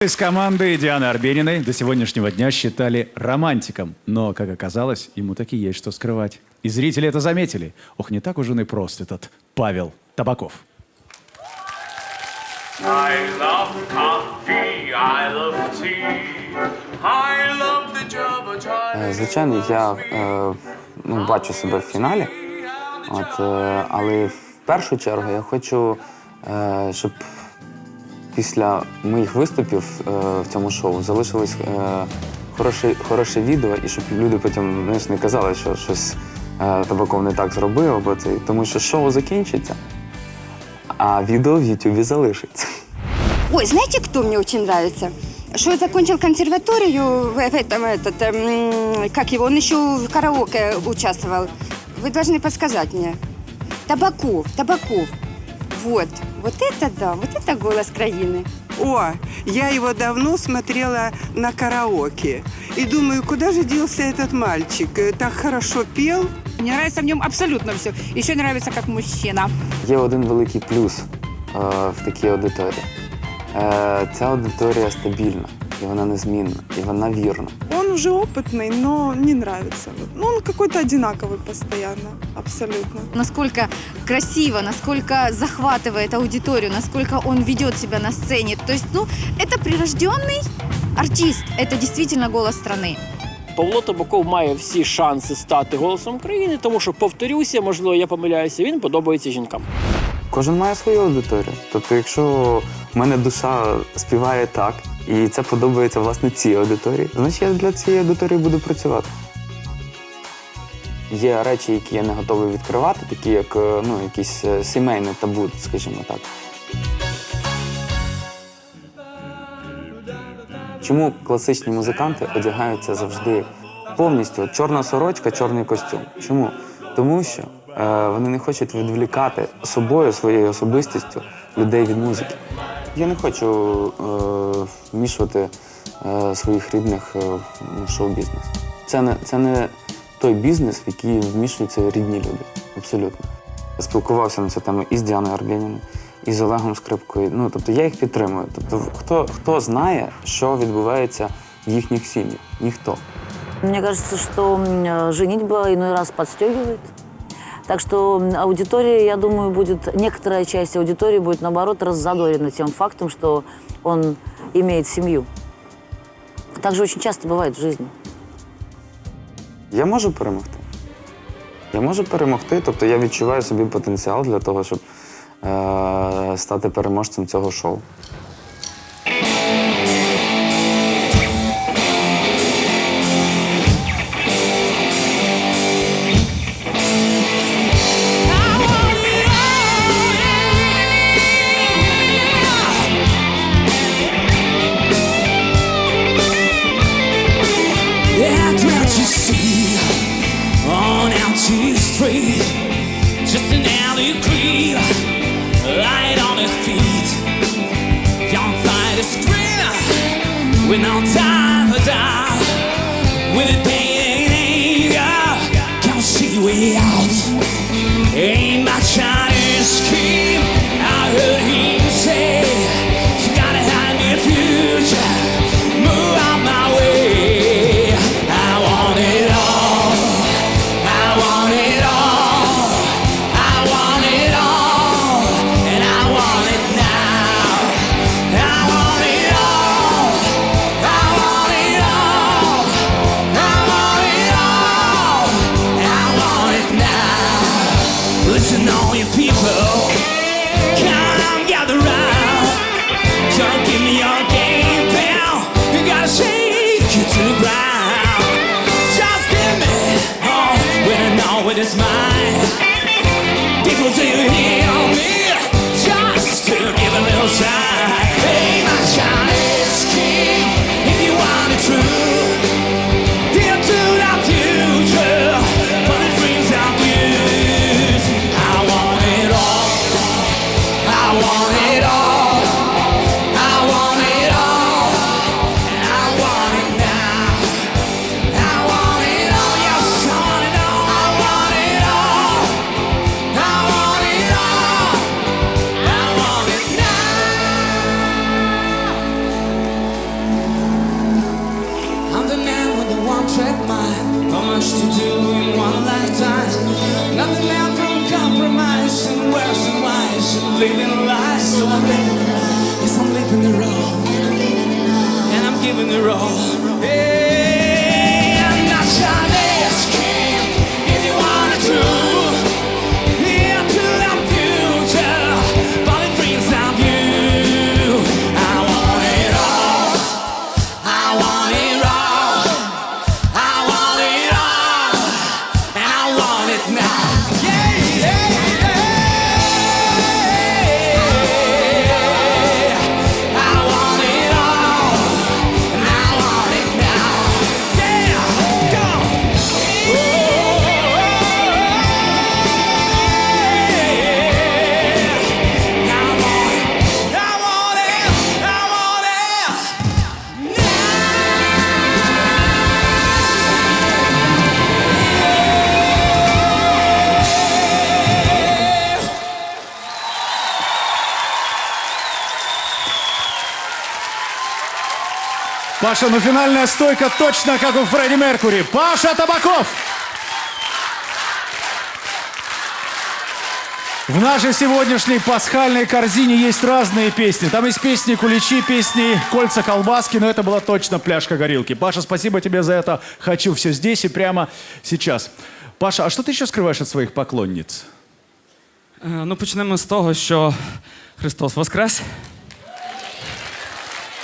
Из команды Дианы Арбениной до сегодняшнего дня считали романтиком. Но, как оказалось, ему таки есть что скрывать. И зрители это заметили. Ох, не так уж он и прост этот Павел Табаков. I love coffee, I love tea, I love the Java. Звичайно, я е, ну, бачу себе в фіналі, от, е, але в першу чергу я хочу, е, щоб після моїх виступів е, в цьому шоу залишилось е, хороше, хороше відео, і щоб люди потім знаєш, не казали, що щось е, Табаков не так зробив, або це, тому що шоу закінчиться, а відео в Ютубі залишиться. Ой, знаете, кто мне очень нравится? Что закончил консерваторию в, в этом, этот, эм, как его, он еще в караоке участвовал. Вы должны подсказать мне. Табаков, Табаков. Вот, вот это да, вот это голос краины. О, я его давно смотрела на караоке. И думаю, куда же делся этот мальчик? Э, Так хорошо пел. Мне нравится в нем абсолютно все. Еще нравится как мужчина. Є один великий плюс е, в такій аудиторії. Е, ця аудиторія стабільна, і вона незмінна, і вона вірна. Он уже опытный, но не нравится. Вот. Ну, он какой-то одинаковый постоянно, абсолютно. насколько красиво, насколько захватывает аудиторию, насколько он ведет себя на сцене. То есть, ну, это прирожденный артист, это действительно голос страны. Павло Табаков має всі шанси стати голосом країни, тому що, повторюся, можливо, я помиляюся, він подобається жінкам. Кожен має свою аудиторію. Тобто, якщо в мене душа співає так, і це подобається власне цій аудиторії, значить я для цієї аудиторії буду працювати. Є речі, які я не готовий відкривати, такі як е, ну, якісь е, сімейне табу, скажімо так. Чому класичні музиканти одягаються завжди повністю чорна сорочка, чорний костюм? Чому? Тому що е, вони не хочуть відволікати собою, своєю особистістю людей від музики. Я не хочу е, вмішувати е, своїх рідних е, в шоу-бізнес. Це не, це не той бізнес, в який вмішуються рідні люди. Абсолютно. Я спілкувався на цю тему і з Діаною Арбєніною, і з Олегом Скрипкою. Ну, тобто я їх підтримую. Тобто, хто, хто знає, що відбувається в їхніх сім'ях? Ніхто. Мне кажется, что м, женитьба иной раз подстегивает. Так что м, аудитория, я думаю, будет, некоторая часть аудитории будет, наоборот, раззадорена тем фактом, что он имеет семью. Так же очень часто бывает в жизни. Я можу перемогти. Я можу перемогти, тобто я відчуваю собі потенціал для того, щоб е- стати переможцем цього шоу. No time for doubt, with a Паша, ну финальная стойка точно как у Фредди Меркури. Паша Табаков! В нашей сегодняшней пасхальной корзине есть разные песни. Там есть песни куличи, песни кольца колбаски, но это была точно пляшка горилки. Паша, спасибо тебе за это. Хочу все здесь и прямо сейчас. Паша, а что ты еще скрываешь от своих поклонниц? Е, Ну, почнемо з того, що Христос Воскрес.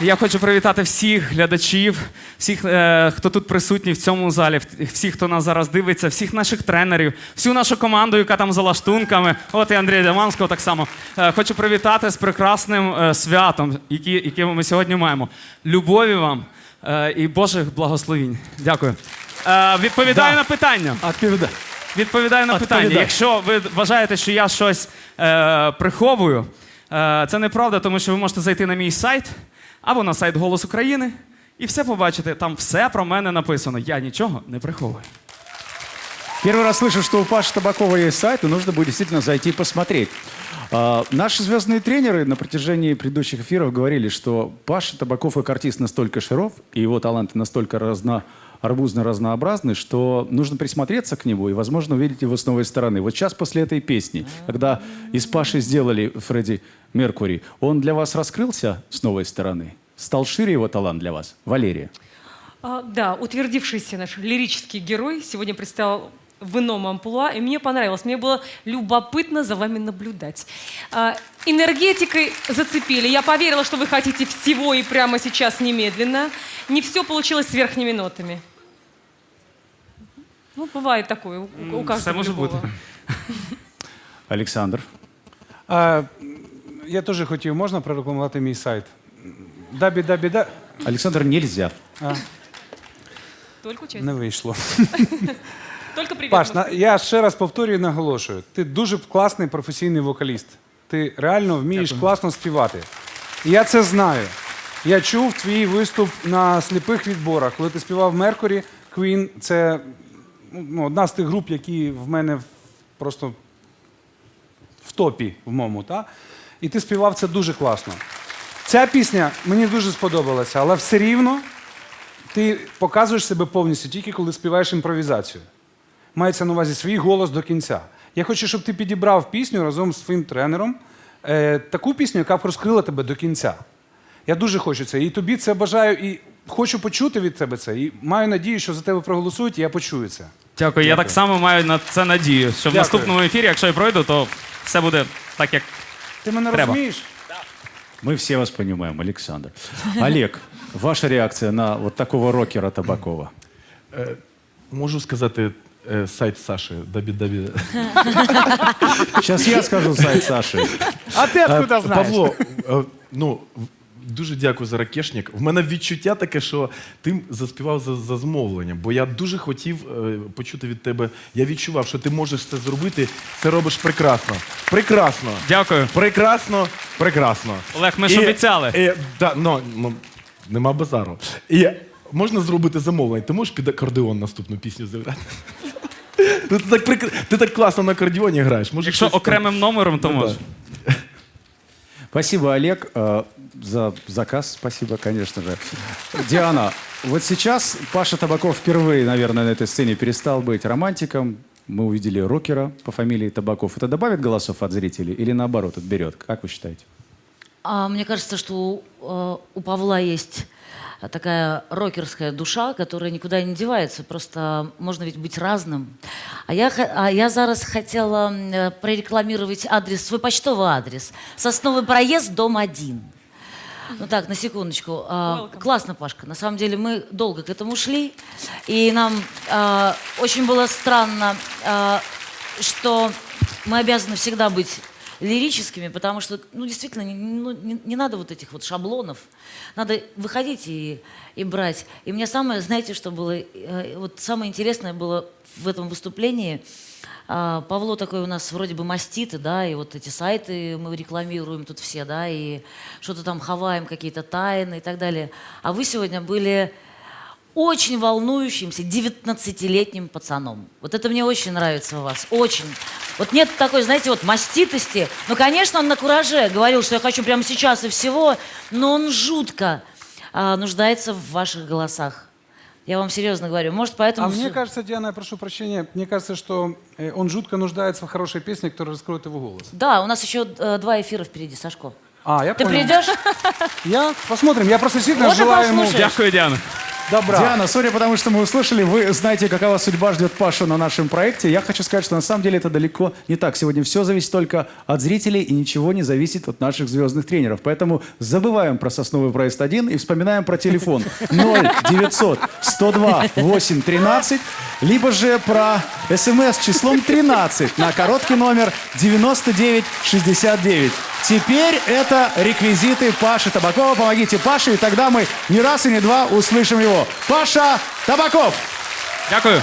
Я хочу привітати всіх глядачів, всіх, е, хто тут присутній в цьому залі, всіх, хто нас зараз дивиться, всіх наших тренерів, всю нашу команду, яка там за лаштунками. От і Андрія Дяманського так само. Е, хочу привітати з прекрасним е, святом, яке ми сьогодні маємо. Любові вам е, і Божих благословінь. Дякую. Е, відповідаю Да. на питання. Відповідаю на питання. Якщо ви вважаєте, що я щось е, приховую, е, це неправда, тому що ви можете зайти на мій сайт або на сайт Голос України і все побачите. Там все про мене написано. Я нічого не приховую. Первый раз слышу, что у Паши Табакова есть сайт, и нужно будет действительно зайти и посмотреть. А, наши звездные тренеры на протяжении предыдущих эфиров говорили, что Паша Табаков как артист настолько широв, и его таланты настолько разно арбузно разнообразны, что нужно присмотреться к нему и, возможно, увидеть его с новой стороны. Вот сейчас после этой песни, когда из Паши сделали Фредди Меркури, он для вас раскрылся с новой стороны? Стал шире его талант для вас? Валерия. А, да, утвердившийся наш лирический герой сегодня представил в ином амплуа, и мне понравилось. Мне было любопытно за вами наблюдать. А, энергетикой зацепили. Я поверила, что вы хотите всего и прямо сейчас немедленно. Не все получилось с верхними нотами. Ну, бывает такое, у, у каждого Все може любого. бути. Александр. А, я теж хотів, можна прорекламувати мій сайт? Дабі-дабі-да. Александр, нельзя. А, Только участие. не вийшло. Только привет. Паш, на, я ще раз повторюю і наголошую. Ти дуже класний професійний вокаліст. Ти реально вмієш класно співати. І я це знаю. Я чув твій виступ на сліпих відборах, коли ти співав Меркурі. Queen – це ну, одна з тих груп, які в мене просто в топі в моєму. Та? І ти співав це дуже класно. Ця пісня мені дуже сподобалася, але все рівно ти показуєш себе повністю тільки коли співаєш імпровізацію. Мається на увазі свій голос до кінця. Я хочу, щоб ти підібрав пісню разом з своїм тренером, е, таку пісню, яка б розкрила тебе до кінця. Я дуже хочу це. І тобі це бажаю, і хочу почути від тебе це. І маю надію, що за тебе проголосують, і я почую це. Дякую. Я так само маю на це надію, що в Дякую. наступному ефірі, якщо я пройду, то все буде так, як Ти мене Треба. розумієш? Мы все вас понимаем, Александр. Олег, ваша реакция на вот такого рокера Табакова? Можу сказати е, сайт Саші Дабі-Дабі. Сейчас я скажу сайт Саши. А ти Е, откуда знаєш? Павло, е, ну дуже дякую за ракешник. В мене відчуття таке, що ти заспівав за, за змовленням, бо я дуже хотів е, почути від тебе. Я відчував, що ти можеш це зробити. Це робиш прекрасно. Прекрасно. Дякую. Прекрасно, прекрасно. Олег, ми ж обіцяли. І, да, ну, ну, нема базару. І можна зробити замовлення. Ти можеш під акордеон наступну пісню зіграти? Ну, Ти так, прик- ти так класно на акордеоні граєш. Може, Якщо щось там- окремим номером, то Ну, да. Спасибо, Олег. Э, за заказ, спасибо, конечно же. Диана, вот сейчас Паша Табаков впервые, наверное, на этой сцене перестал быть романтиком. Мы увидели рокера по фамилии Табаков. Это добавит голосов от зрителей или наоборот отберет? Как вы считаете? А, мне кажется, что у, э, у Павла есть такая рокерская душа, которая никуда не девается. Просто можно ведь быть разным. А я, а я зараз хотела э, прорекламировать адрес, свой почтовый адрес. Сосновый проезд, дом 1. Ну так, на секундочку. А, классно, Пашка. На самом деле мы долго к этому шли. И нам а, очень было странно, а, что мы обязаны всегда быть лирическими, потому что, ну, действительно, не, ну, не- не надо вот этих вот шаблонов. Надо выходить и, и брать. И мне самое, знаете, что было, э, вот самое интересное было в этом выступлении, а, Павло такой у нас вроде бы маститы, да, и вот эти сайты мы рекламируем тут все, да, и что-то там хаваем, какие-то тайны и так далее. А вы сегодня были очень волнующимся 19-летним пацаном. Вот это мне очень нравится у вас, очень. Вот нет такой, знаете, вот маститости. Ну, конечно, он на кураже говорил, что я хочу прямо сейчас и всего, но он жутко а, нуждается в ваших голосах. Я вам серьезно говорю. Может, поэтому... А мне всё- кажется, Диана, я прошу прощения, мне кажется, что э, он жутко нуждается в хорошей песне, которая раскроет его голос. Да, у нас еще э, два эфира впереди, Сашко. А, я Ты понял. придешь? Я посмотрим. Я просто действительно Вот и желаю ему послушаешь. Дякую, Діана. Добра. Диана, судя по тому, что мы услышали, вы знаете, какова судьба ждет Пашу на нашем проекте. Я хочу сказать, что на самом деле это далеко не так. Сегодня все зависит только от зрителей и ничего не зависит от наших звездных тренеров. Поэтому забываем про сосновый проезд 1 и вспоминаем про телефон 0900 102 813, либо же про смс числом 13 на короткий номер 9969. Теперь это реквизиты Паши Табакова. Помогите Паше, и тогда мы не раз и не два услышим его. Паша Табаков! Дякую.